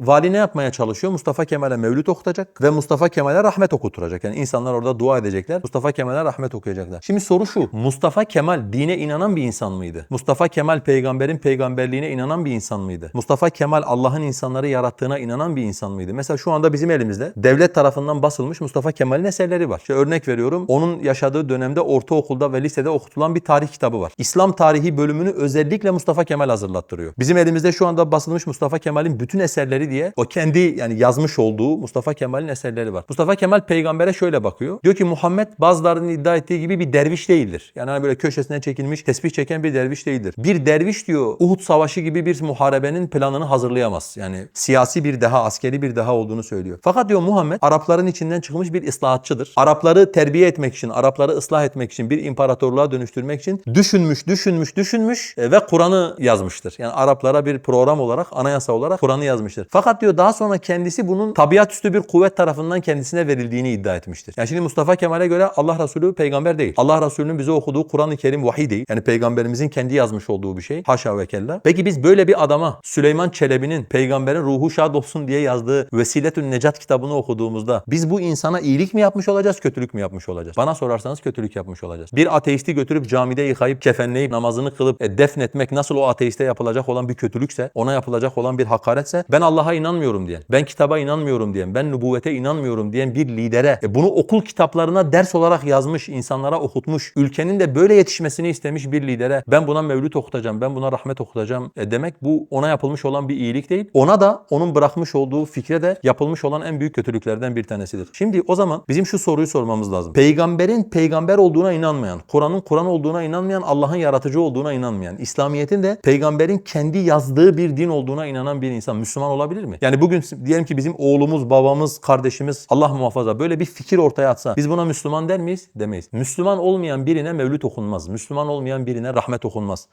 vali ne yapmaya çalışıyor? Mustafa Kemal'e mevlüt okutacak ve Mustafa Kemal'e rahmet okuturacak. Yani insanlar orada dua edecekler. Mustafa Kemal'e rahmet okuyacaklar. Şimdi soru şu. Mustafa Kemal dine inanan bir insan mıydı? Mustafa Kemal peygamberin peygamberliğine inanan bir insan mıydı? Mustafa Kemal Allah'ın insanları yarattığına inanan bir insan mıydı? Mesela şu anda bizim elimizde devlet tarafından basılmış Mustafa Kemal'in eserleri var. İşte örnek veriyorum. Onun yaşadığı dönemde ortaokulda ve lisede okutulan bir tarih kitabı var. İslam tarihi bölümünü özellikle Mustafa Kemal hazırlattırıyor. Bizim elimizde şu anda basılmış Mustafa Kemal'in bütün eserleri diye o kendi yani yazmış olduğu Mustafa Kemal'in eserleri var. Mustafa Kemal peygambere şöyle bakıyor. Diyor ki Muhammed bazılarının iddia ettiği gibi bir derviş değildir. Yani hani böyle köşesine çekilmiş tesbih çeken bir derviş değildir. Bir derviş diyor Uhud Savaşı gibi bir muharebenin planını hazırlayamaz. Yani siyasi bir deha, askeri bir deha olduğunu söylüyor. Fakat diyor Muhammed Arapların içinden çıkmış bir ıslahatçıdır. Arapları terbiye etmek için, Arapları ıslah etmek için, bir imparatorluğa dönüştürmek için düşünmüş, düşünmüş, düşünmüş e, ve Kur'an'ı yazmıştır. Yani Araplara bir program olarak, anayasa olarak Kur'an'ı yazmıştır. Fakat diyor daha sonra kendisi bunun tabiatüstü bir kuvvet tarafından kendisine verildiğini iddia etmiştir. Yani şimdi Mustafa Kemal'e göre Allah Resulü peygamber değil. Allah Resulü'nün bize okuduğu Kur'an-ı Kerim vahiy değil. Yani peygamberimizin kendi yazmış olduğu bir şey. Haşa ve kella. Peki biz böyle bir adama Süleyman Çelebi'nin peygamberin ruhu şad olsun diye yazdığı Vesiletün Necat kitabını okuduğumuzda biz bu insana iyilik mi yapmış olacağız, kötülük mü yapmış olacağız? Bana sorarsanız kötülük yapmış olacağız. Bir ateisti götürüp camide yıkayıp kefenleyip namazını kılıp e, defnetmek nasıl o ateiste yapılacak olan bir kötülükse, ona yapılacak olan bir hakaretse ben Allah'a inanmıyorum diyen, ben kitaba inanmıyorum diyen, ben nübüvvete inanmıyorum diyen bir lidere e, bunu okul kitaplarına ders olarak yazmış, insanlara okutmuş, ülkenin de böyle yetişmesini istemiş bir lidere ben buna mevlüt okutacağım, ben buna rahmet okutacağım e, demek bu ona yapılmış olan bir iyilik değil. Ona da onun bırakmış olduğu fikre de yapılmış olan en büyük kötülüklerden bir tanesidir. Şimdi o zaman bizim şu soruyu sormamız lazım. Peygamberin peygamber olduğuna inanmayan, Kur'an'ın Kur'an olduğuna inanmayan, Allah'ın yaratıcı olduğuna inanmayan, İslamiyet'in de peygamberin kendi yazdığı bir din olduğuna inanan bir insan Müslüman olabilir mi? Yani bugün diyelim ki bizim oğlumuz, babamız, kardeşimiz Allah muhafaza böyle bir fikir ortaya atsa biz buna Müslüman der miyiz? Demeyiz. Müslüman olmayan birine mevlüt okunmaz. Müslüman olmayan birine rahmet okunmaz.